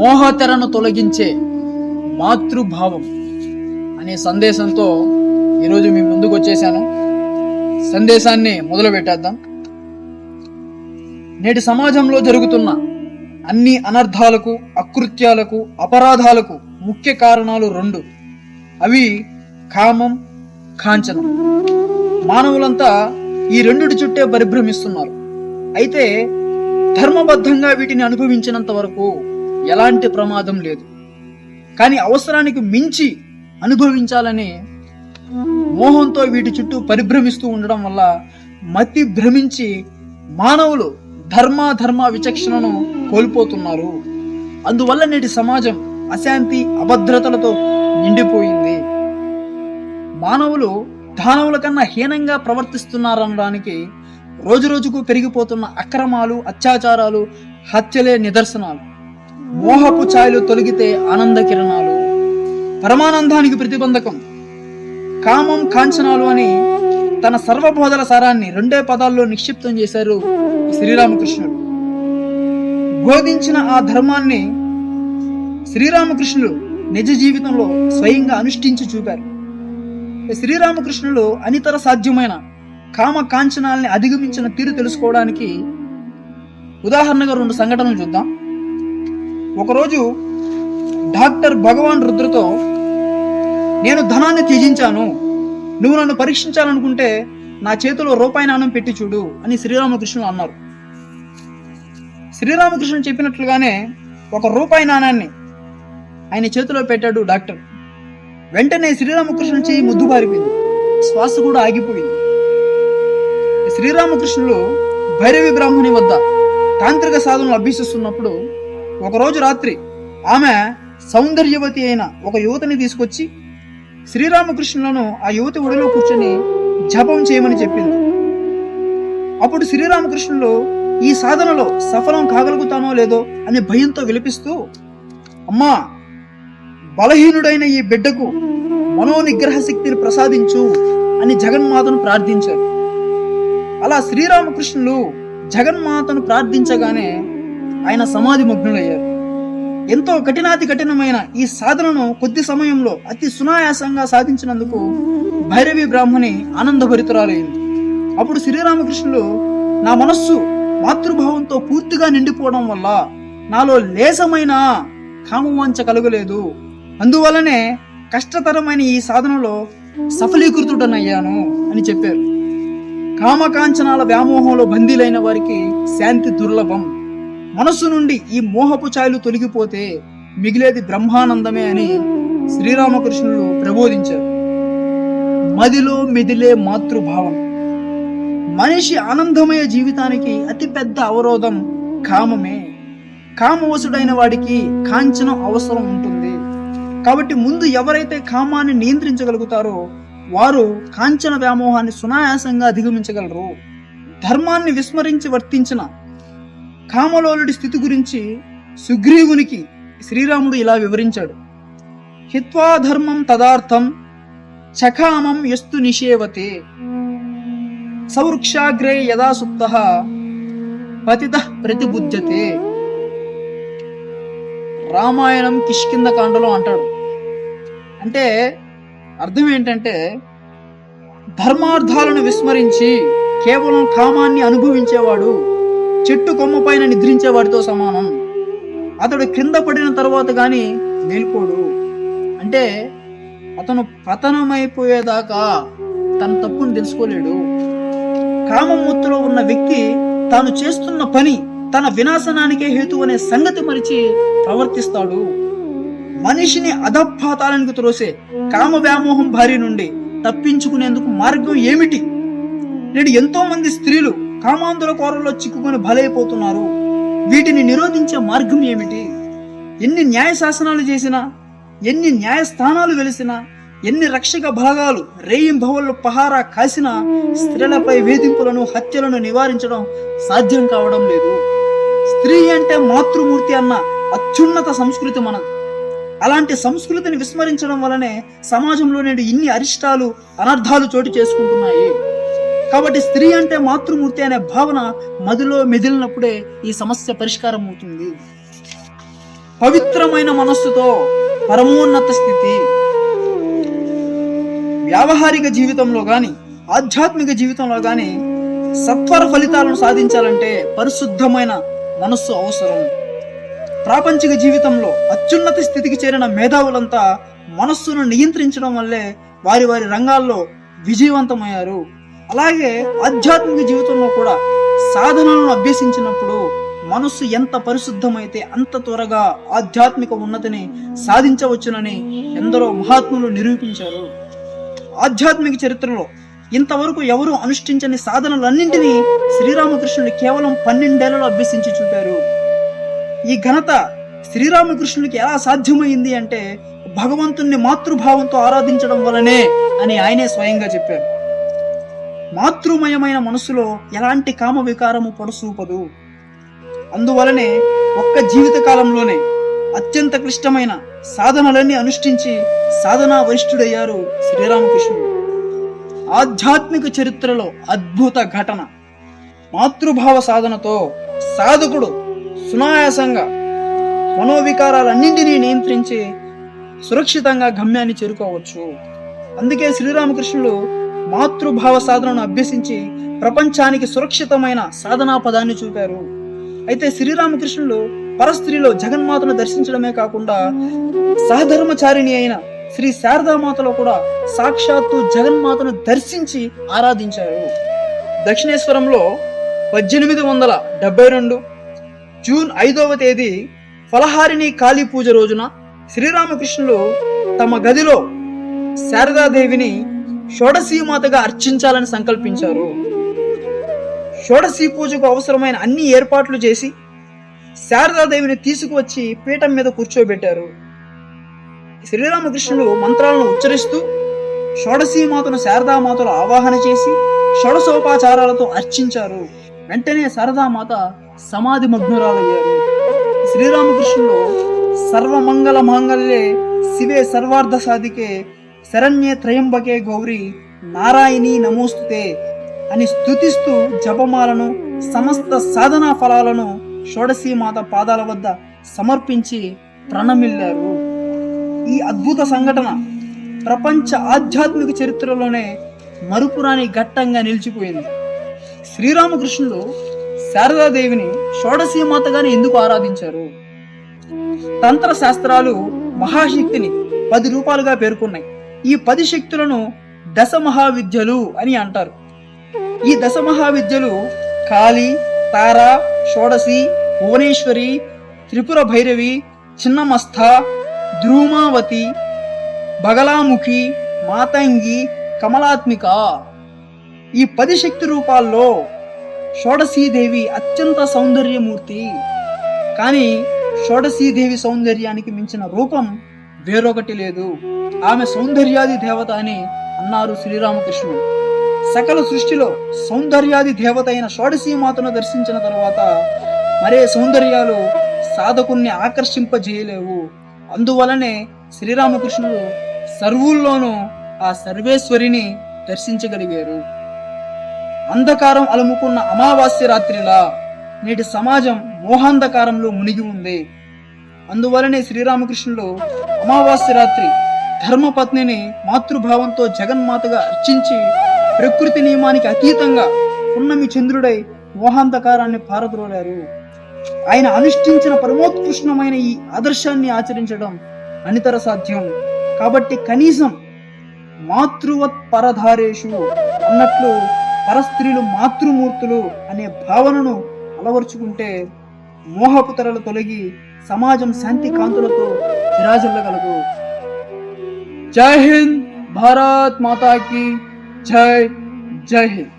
మోహతెరను తొలగించే మాతృభావం అనే సందేశంతో ఈరోజు మీ ముందుకు వచ్చేసాను. సందేశాన్ని మొదలు పెట్టేద్దాం నేటి సమాజంలో జరుగుతున్న అన్ని అనర్థాలకు అకృత్యాలకు అపరాధాలకు ముఖ్య కారణాలు రెండు. అవి కామం కాంచనం. మానవులంతా ఈ రెండుటి చుట్టే పరిభ్రమిస్తున్నారు. అయితే ధర్మబద్ధంగా వీటిని అనుభవించినంత వరకు ఎలాంటి ప్రమాదం లేదు. కానీ అవసరానికి మించి అనుభవించాలని మోహంతో వీటి చుట్టూ పరిభ్రమిస్తూ ఉండడం వల్ల మతి భ్రమించి మానవులు ధర్మాధర్మ విచక్షణను కోల్పోతున్నారు. అందువల్ల నేటి సమాజం అశాంతి అభద్రతలతో నిండిపోయింది. మానవులు దానవుల కన్నా హీనంగా ప్రవర్తిస్తున్నారనడానికి రోజు రోజుకు పెరిగిపోతున్న అక్రమాలు అత్యాచారాలు హత్యలే నిదర్శనాలు. మోహపు ఛాయలు తొలగితే ఆనంద కిరణాలు. పరమానందానికి ప్రతిబంధకం. కామం కాంచనాలు అని తన సర్వబోధల సారాన్ని రెండే పదాల్లో నిక్షిప్తం చేశారు శ్రీరామకృష్ణుడు. బోధించిన ఆ ధర్మాన్ని శ్రీరామకృష్ణుడు నిజ జీవితంలో స్వయంగా అనుష్ఠించి చూపారు. శ్రీరామకృష్ణులు అనితర సాధ్యమైన కామ కాంచనాల్ని అధిగమించిన తీరు తెలుసుకోవడానికి ఉదాహరణగా రెండు సంఘటనలు చూద్దాం. ఒకరోజు డాక్టర్ భగవాన్ రుద్రతో నేను ధనాన్ని త్యజించాను. నువ్వు నన్ను పరీక్షించాలనుకుంటే నా చేతిలో రూపాయి నాణం పెట్టి చూడు అని శ్రీరామకృష్ణుడు అన్నారు. శ్రీరామకృష్ణుడు చెప్పినట్లుగానే ఒక రూపాయి నాణాన్ని ఆయన చేతిలో పెట్టాడు డాక్టర్. వెంటనే శ్రీరామకృష్ణుడు చేయి ముద్దు పారిపోయింది. శ్వాస కూడా ఆగిపోయింది. శ్రీరామకృష్ణుడు భైరవి బ్రాహ్మణి వద్ద తాంత్రిక సాధనలు అభ్యసిస్తున్నప్పుడు ఒకరోజు రాత్రి ఆమె సౌందర్యవతి అయిన ఒక యువతిని తీసుకొచ్చి శ్రీరామకృష్ణులను ఆ యువతి ఒడిలో కూర్చొని జపం చేయమని చెప్పింది. అప్పుడు శ్రీరామకృష్ణులు ఈ సాధనలో సఫలం కాగలుగుతానో లేదో అనే భయంతో విలపిస్తూ అమ్మా బలహీనుడైన ఈ బిడ్డకు మనోనిగ్రహ శక్తిని ప్రసాదించు అని జగన్మాతను ప్రార్థించారు. అలా శ్రీరామకృష్ణులు జగన్మాతను ప్రార్థించగానే ఆయన సమాధి మగ్నులయ్యారు ఎంతో కఠినాతి కఠినమైన ఈ సాధనను కొద్ది సమయంలో అతి సునాయాసంగా సాధించినందుకు భైరవి బ్రాహ్మణి ఆనందభరితురాలైంది. అప్పుడు శ్రీరామకృష్ణులు నా మనస్సు మాతృభావంతో పూర్తిగా నిండిపోవడం వల్ల నాలో లేసమైన కామవాంఛ కలగలేదు. అందువలనే కష్టతరమైన ఈ సాధనలో సఫలీకృతుడనయ్యాను అని చెప్పారు. కామకాంచనాల వ్యామోహంలో బందీలైన వారికి శాంతి దుర్లభం. మనస్సు నుండి ఈ మోహపు ఛాయలు తొలగిపోతే మిగిలేది బ్రహ్మానందమే అని శ్రీరామకృష్ణులు ప్రబోధించారు మదిలో మెదిలే మాతృభావం. మనిషి ఆనందమయ జీవితానికి అతి పెద్ద అవరోధం కామమే. కామవసుడైన వాడికి కాంచనం అవసరం ఉంటుంది. కాబట్టి ముందు ఎవరైతే కామాన్ని నియంత్రించగలుగుతారో వారు కాంచన వ్యామోహాన్ని సునాయాసంగా అధిగమించగలరు. ధర్మాన్ని విస్మరించి వర్తించిన కామలోలుడి స్థితి గురించి సుగ్రీవునికి శ్రీరాముడు ఇలా వివరించాడు. హిత్వా ధర్మం తదార్థం చకామం ఎస్తు నిషేవతే. సౌవృక్షాగ్రే యదా సుప్త పతిత ప్రతిబుద్ధతే రామాయణం కిష్కింద కాండలో అంటాడు. అంటే అర్థం ఏంటంటే ధర్మార్థాలను విస్మరించి కేవలం కామాన్ని అనుభవించేవాడు చెట్టు కొమ్మ పైన నిద్రించేవాడితో సమానం. అతడు క్రింద పడిన తర్వాత కానీ మేల్కోడు. అంటే అతను పతనమైపోయేదాకా తన తప్పును తెలుసుకోలేడు. కామమూర్తిలో ఉన్న వ్యక్తి తాను చేస్తున్న పని తన వినాశనానికే హేతు అనే సంగతి మరిచి ప్రవర్తిస్తాడు. మనిషిని అధపాతాలకు త్రోసే కామ వ్యామోహం భార్య నుండి తప్పించుకునేందుకు మార్గం ఏమిటి? నేడు ఎంతో మంది స్త్రీలు కామాంధుల కోరల్లో చిక్కుకొని బలైపోతున్నారు. వీటిని నిరోధించే మార్గం ఏమిటి? ఎన్ని న్యాయ శాసనాలు చేసినా ఎన్ని న్యాయస్థానాలు వెలిసినా ఎన్ని రక్షక భాగాలు రేయింభవళ్ళు పహారా కాసినా స్త్రీలపై వేధింపులను హత్యలను నివారించడం సాధ్యం కావడం లేదు. స్త్రీ అంటే మాతృమూర్తి అన్న అత్యున్నత సంస్కృతి మనది. అలాంటి సంస్కృతిని విస్మరించడం వలనే సమాజంలో నేడు ఇన్ని అరిష్టాలు అనర్థాలు చోటు చేసుకుంటున్నాయి. కాబట్టి స్త్రీ అంటే మాతృమూర్తి అనే భావన మదిలో మెదిలినప్పుడే ఈ సమస్య పరిష్కారం అవుతుంది. పవిత్రమైన మనస్సుతో పరమోన్నత స్థితి. వ్యావహారిక జీవితంలో కానీ ఆధ్యాత్మిక జీవితంలో కానీ సత్వర ఫలితాలను సాధించాలంటే పరిశుద్ధమైన మనస్సు అవసరం. ప్రాపంచిక జీవితంలో అత్యున్నత స్థితికి చేరిన మేధావులంతా మనస్సును నియంత్రించడం వల్లే వారి వారి రంగాల్లో విజయవంతమయ్యారు. అలాగే ఆధ్యాత్మిక జీవితంలో కూడా సాధనలను అభ్యసించినప్పుడు మనస్సు ఎంత పరిశుద్ధమైతే అంత త్వరగా ఆధ్యాత్మిక ఉన్నతిని సాధించవచ్చునని ఎందరో మహాత్ములు నిరూపించారు. ఆధ్యాత్మిక చరిత్రలో ఇంతవరకు ఎవరు అనుష్ఠించని సాధనలన్నింటినీ శ్రీరామకృష్ణుడు కేవలం పన్నెండేళ్ళలో అభ్యసించి చూపారు. ఈ ఘనత శ్రీరామకృష్ణుడికి ఎలా సాధ్యమైంది అంటే భగవంతుణ్ణి మాతృభావంతో ఆరాధించడం వలనే అని ఆయనే స్వయంగా చెప్పారు. మాతృమయమైన మనసులో ఎలాంటి కామ వికారము పొడసూపదు. అందువలనే ఒక్క జీవిత కాలంలోనే అత్యంత క్లిష్టమైన సాధనలన్నీ అనుష్ఠించి సాధనా వరిష్ఠుడయ్యారు శ్రీరామకృష్ణుడు. ఆధ్యాత్మిక చరిత్రలో అద్భుత ఘటన. మాతృభావ సాధనతో సాధకుడు సునాయాసంగా మనోవికారాలన్నింటినీ నియంత్రించి సురక్షితంగా గమ్యాన్ని చేరుకోవచ్చు. అందుకే శ్రీరామకృష్ణుడు మాతృభావ సాధనను అభ్యసించి ప్రపంచానికి సురక్షితమైన సాధనా పదాన్ని చూపారు. అయితే శ్రీరామకృష్ణులు పరస్త్రీలో జగన్మాతను దర్శించడమే కాకుండా సహధర్మచారిణి అయిన శ్రీ శారదామాతలో కూడా సాక్షాత్తు జగన్మాతను దర్శించి ఆరాధించారు. దక్షిణేశ్వరంలో పద్దెనిమిది వందల డెబ్బై రెండు జూన్ ఐదవ తేదీ ఫలహారిణి కాళీ పూజ రోజున శ్రీరామకృష్ణులు తమ గదిలో శారదాదేవిని షోడశీమాతగా అర్చించాలని సంకల్పించారు. షోడశీ పూజకు అవసరమైన అన్ని ఏర్పాట్లు చేసి శారదాదేవిని తీసుకువచ్చి పీఠం మీద కూర్చోబెట్టారు. శ్రీరామకృష్ణుడు మంత్రాలను ఉచ్చరిస్తూ షోడశీమాతను శారదామాతను ఆవాహన చేసి షోడశోపాచారాలతో అర్చించారు. వెంటనే శారదామాత సమాధి మగ్నురాలయ్యారు. శ్రీరామకృష్ణుడు సర్వమంగళ మాంగళ్యే శివే సర్వార్థ సాధికే శరణ్యే త్రయంబకే గౌరి నారాయణి నమోస్తుతే అని స్తుతిస్తూ జపమాలను సమస్త సాధనా ఫలాలను షోడశీమాత పాదాల వద్ద సమర్పించి ప్రణమిల్లారు. ఈ అద్భుత సంఘటన ప్రపంచ ఆధ్యాత్మిక చరిత్రలోనే మరుపురాని ఘట్టంగా నిలిచిపోయింది. శ్రీరామకృష్ణుడు శారదాదేవిని షోడశీమాతగానే ఎందుకు ఆరాధించారు? తంత్ర శాస్త్రాలు మహాశక్తిని పది రూపాలుగా పేర్కొన్నాయి. ఈ పది శక్తులను దశ మహావిద్యలు అని అంటారు. ఈ దశ మహావిద్యలు కాళి తార షోడశి భువనేశ్వరి త్రిపుర భైరవి చిన్నమస్థ ధ్రూమావతి బగలాముఖి మాతంగి కమలాత్మిక. ఈ పది శక్తి రూపాల్లో షోడశీదేవి అత్యంత సౌందర్యమూర్తి. కానీ షోడశీదేవి సౌందర్యానికి మించిన రూపం వేరొకటి లేదు. ఆమె సౌందర్యాది దేవత అని అన్నారు శ్రీరామకృష్ణుడు. సకల సృష్టిలో సౌందర్యాది దేవత అయిన షోడశీమాతను దర్శించిన తర్వాత మరే సౌందర్యాలు సాధకుణ్ణి ఆకర్షింపజేయలేవు. అందువలనే శ్రీరామకృష్ణుడు సర్వుల్లోనూ ఆ సర్వేశ్వరిని దర్శించగలిగారు. అంధకారం అలుముకున్న అమావాస్య రాత్రిలా నేటి సమాజం మోహాంధకారంలో మునిగి ఉంది. అందువలనే శ్రీరామకృష్ణుడు అమావాస్య రాత్రి ధర్మపత్నిని మాతృభావంతో జగన్మాతగా అర్చించి ప్రకృతి నియమానికి అతీతంగా పున్నమి చంద్రుడై మోహాంధకారాన్ని పారద్రోలారు. ఆయన అనుష్ఠించిన పరమోత్కృష్టమైన ఈ ఆదర్శాన్ని ఆచరించడం అనితర సాధ్యం. కాబట్టి కనీసం మాతృవత్ పరధారేషు అన్నట్లు పరస్త్రీలు మాతృమూర్తులు అనే భావనను అలవర్చుకుంటే మోహపుతరలు తొలగి సమాజం శాంతి కాంతులతో విరాజిల్లగలదు జై హింద్ భారత్ మాతాకి జై జై హింద్